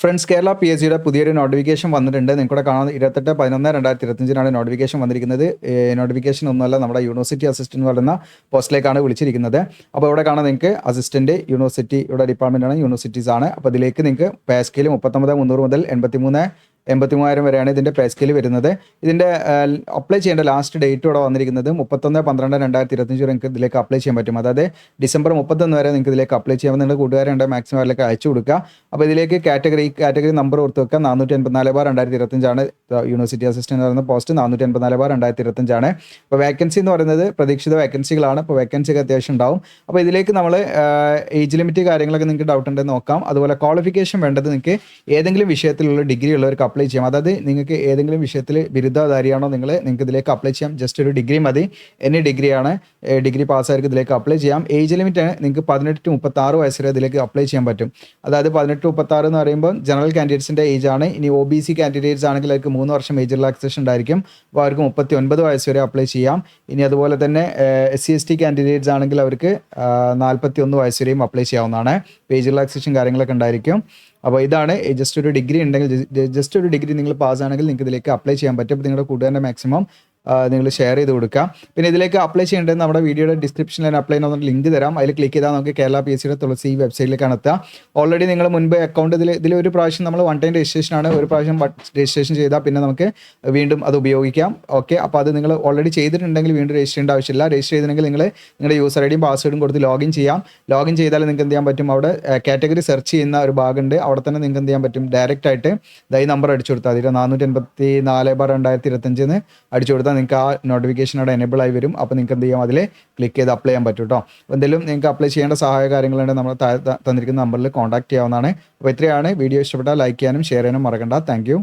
Friends Kerala P S സിയുടെ പുതിയൊരു notification വന്നിട്ടുണ്ട്. നിങ്ങൾക്കൂടെ കാണാൻ ഇരുപത്തെട്ട് പതിനൊന്ന് രണ്ടായിരത്തി ഇരുപത്തഞ്ചിനാണ് നോട്ടിഫിക്കേഷൻ വന്നിരിക്കുന്നത് നോട്ടിഫിക്കേഷൻ ഒന്നുമല്ല നമ്മുടെ യൂണിവേഴ്സിറ്റി അസിസ്റ്റന്റ് പറയുന്ന പോസ്റ്റിലേക്കാണ് വിളിച്ചിരിക്കുന്നത്. അപ്പോൾ ഇവിടെ കാണാൻ നിങ്ങൾക്ക് അസിസ്റ്റന്റ് യൂണിവേഴ്സിറ്റിയുടെ ഡിപ്പാർട്ട്മെന്റാണ് യൂണിവേഴ്സിറ്റീസ് ആണ് അപ്പോൾ ഇതിലേക്ക് നിങ്ങൾക്ക് പേ മുപ്പത്തൊമ്പത് മുന്നൂറ് മുതൽ എൺപത്തി മൂന്ന് എൺപത്തി മൂവായിരം വരെയാണ് ഇതിന്റെ പേ സ്കെയിൽ വരുന്നത്. ഇതിന്റെ അപ്ലൈ ചെയ്യേണ്ട ലാസ്റ്റ് ഡേറ്റ് ഇവിടെ വന്നിരിക്കുന്നത് മുപ്പത്തൊന്ന് പന്ത്രണ്ട് രണ്ടായിരത്തി ഇരുപത്തഞ്ച് വരെ നിങ്ങൾക്ക് ഇതിലേക്ക് അപ്ലൈ ചെയ്യാൻ പറ്റും. അതായത് ഡിസംബർ മുപ്പത്തൊന്ന് വരെ നിങ്ങൾക്ക് ഇതിലേക്ക് അപ്ലൈ ചെയ്യാൻ നിങ്ങളുടെ കൂട്ടുകാരുണ്ട് മാക്സിമം അതിലേക്ക് അയച്ചു കൊടുക്കുക. അപ്പോൾ ഇതിലേക്ക് കാറ്റഗറി കാറ്റഗറി നമ്പർ ഓർത്ത് വെക്കുക. നാനൂറ്റി എൺപത്തിനാല് ബാർ രണ്ടായിരത്തി ഇരുപത്തഞ്ചാണ് യൂണിവേഴ്സിറ്റി അസിസ്റ്റന്റ് എന്ന് പറയുന്ന പോസ്റ്റ് നാനൂറ്റി എൺപത്തിനാല് ബാർ രണ്ടായിരത്തി ഇരുപത്തഞ്ചാണ് അപ്പോൾ വേക്കൻസി എന്ന് പറയുന്നത് പ്രതീക്ഷിത വേക്കൻസികളാണ് അപ്പോൾ വേക്കൻസി ഒക്കെ അത്യാവശ്യം ഉണ്ടാവും. അപ്പോൾ ഇതിലേക്ക് നമ്മൾ ഏജ് ലിമിറ്റ് കാര്യങ്ങളൊക്കെ നിങ്ങൾക്ക് ഡൗട്ട് ഉണ്ടെന്ന് നോക്കാം. അതുപോലെ ക്വാളിഫിക്കേഷൻ വേണ്ടത് നിങ്ങൾക്ക് ഏതെങ്കിലും വിഷയത്തിലുള്ള ഡിഗ്രി ഉള്ളവർക്ക് അപ്ലൈ ചെയ്യാം. അതായത് നിങ്ങൾക്ക് ഏതെങ്കിലും വിഷയത്തിൽ ബിരുദധാരിയാണോ നിങ്ങൾ നിങ്ങൾക്ക് ഇതിലേക്ക് അപ്ലൈ ചെയ്യാം. ജസ്റ്റ് ഒരു ഡിഗ്രി മതി. എനി ഡിഗ്രിയാണ് ഡിഗ്രി പാസ്സായവർക്ക് ഇതിലേക്ക് അപ്ലൈ ചെയ്യാം. ഏജ് ലിമിറ്റ് ആണ്. നിങ്ങൾക്ക് പതിനെട്ട് ടു മുപ്പത്തി ആറ് വയസ്സ് വരെ ഇതിലേക്ക് അപ്ലൈ ചെയ്യാൻ പറ്റും. അതായത് പതിനെട്ട് മുപ്പത്തി ആറ് എന്ന് പറയുമ്പോൾ ജനറൽ കാൻഡിഡേറ്റ്സിന്റെ ഏജ് ആണ്. ഇനി ഒ ബി സി കാൻഡിഡേറ്റ്സ് ആണെങ്കിൽ അവർക്ക് മൂന്ന് വർഷം ഏജ് റിലാക്സേഷൻ ഉണ്ടായിരിക്കും. അപ്പോൾ അവർക്ക് മുപ്പത്തി ഒൻപത് വയസ്സ് വരെ അപ്ലൈ ചെയ്യാം. ഇനി അതുപോലെ തന്നെ S C S T candidates ആണെങ്കിൽ അവർക്ക് നാൽപ്പത്തി ഒന്ന് വയസ്സ് വരെയും അപ്ലൈ ചെയ്യാവുന്നതാണ്. ഏജ് റിലാക്സേഷൻ കാര്യങ്ങളൊക്കെ ഉണ്ടായിരിക്കും. അപ്പോൾ ഇതാണ് ജസ്റ്റ് ഒരു ഡിഗ്രി ഉണ്ടെങ്കിൽ ജസ്റ്റ് ഒരു ഡിഗ്രി നിങ്ങൾ പാസ് ആണെങ്കിൽ നിങ്ങൾക്ക് ഇതിലേക്ക് അപ്ലൈ ചെയ്യാൻ പറ്റും. അപ്പോൾ നിങ്ങളുടെ കൂട്ടുകാരന്റെ മാക്സിമം നിങ്ങൾ ഷെയർ ചെയ്ത് കൊടുക്കുക പിന്നെ ഇതിലേക്ക് അപ്ലൈ ചെയ്യേണ്ടത് നമ്മുടെ വീഡിയോയുടെ ഡിസ്ക്രിപ്ഷനിൽ അപ്ലൈ ചെയ്യുന്ന ലിങ്ക് തരാം. അതിൽ ക്ലിക്ക് ചെയ്താൽ നമുക്ക് കേരള പി എസ് സിയുടെ തുളസി വെബ്സൈറ്റിലേക്കാണ് എത്തുക. ഓൾറെഡി നിങ്ങൾ മുൻപ് അക്കൗണ്ട് ഇതിൽ ഇതിൽ ഒരു പ്രാവശ്യം നമ്മൾ വൺ ടൈം രജിസ്ട്രേഷൻ ആണ്. ഒരു പ്രാവശ്യം രജിസ്ട്രേഷൻ ചെയ്താൽ പിന്നെ നമുക്ക് വീണ്ടും അത് ഉപയോഗിക്കാം. ഓക്കെ അപ്പോൾ അത് നിങ്ങൾ ഓൾറെഡി ചെയ്തിട്ടുണ്ടെങ്കിൽ വീണ്ടും രജിസ്റ്റർ ചെയ്യേണ്ട ആവശ്യമില്ല. രജിസ്റ്റർ ചെയ്തിട്ടുണ്ടെങ്കിൽ നിങ്ങൾ നിങ്ങളുടെ യൂസർ ഐ ഡിയും പാസ്വേഡും കൊടുത്ത് ലോഗിൻ ചെയ്യാം. ലോഗിൻ ചെയ്താൽ നിങ്ങൾക്ക് എന്ത് ചെയ്യാൻ പറ്റും? അവിടെ കാറ്റഗറി സെർച്ച് ചെയ്യുന്ന ഒരു ഭാഗമുണ്ട്. അവിടെ തന്നെ നിങ്ങൾക്ക് എന്ത് ചെയ്യാൻ പറ്റും? ഡയറക്റ്റ് ആയിട്ട് ദൈ നമ്പർ അടിച്ചു കൊടുത്താൽ അതിൽ നാനൂറ്റി എൺപത്തി നാല് ബാർ രണ്ടായിരത്തി ഇരുപത്തഞ്ചിന് അടിച്ചു കൊടുത്താൽ നിങ്ങൾക്ക് ആ നോട്ടിഫിക്കേഷൻ അവിടെ എനേബിൾ ആയി വരും. അപ്പോൾ നിങ്ങൾക്ക് എന്ത് ചെയ്യാം? അതിൽ ക്ലിക്ക് ചെയ്ത് അപ്ലൈ ചെയ്യാൻ പറ്റും കേട്ടോ എന്തെങ്കിലും നിങ്ങൾക്ക് അപ്ലൈ ചെയ്യേണ്ട സഹായ കാര്യങ്ങളുണ്ട് നമ്മൾ തന്നിരിക്കുന്ന നമ്പറിൽ കോൺടാക്ട് ചെയ്യാവുന്നതാണ്. അപ്പോൾ ഇത്രയാണ്. വീഡിയോ ഇഷ്ടപ്പെട്ടാൽ ലൈക്ക് ചെയ്യാനും ഷെയർ ചെയ്യാനും മറക്കണ്ട. താങ്ക്